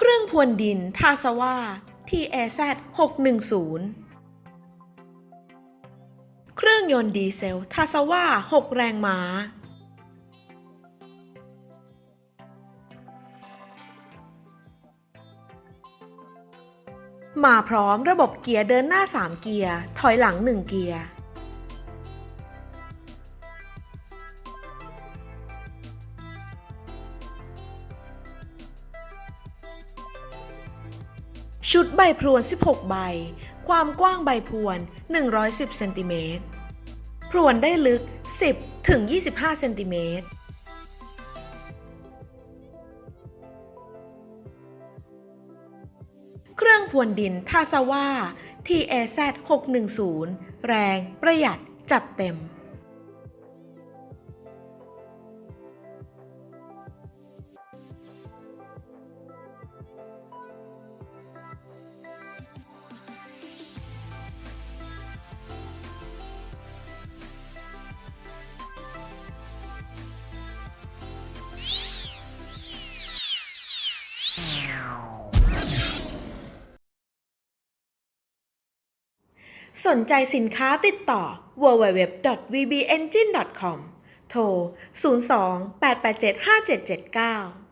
เครื่องพรวนดินทาสว่า TAZ 610 เครื่องยนต์ดีเซลทาสว่า 6 แรงม้า มาพร้อมระบบเกียร์เดินหน้า 3 เกียร์ ถอยหลัง 1 เกียร์ ชุดใบพรวน 16 ใบ ความกว้างใบพรวน 110 เซนติเมตรพรวนได้ลึก 10 ถึง 25 เซนติเมตร เครื่องพรวนดินทาซาว่า TAZ 610 แรง ประหยัด จัดเต็ม สนใจสินค้าติดต่อ www.vbengine.com โทร 02 887 5779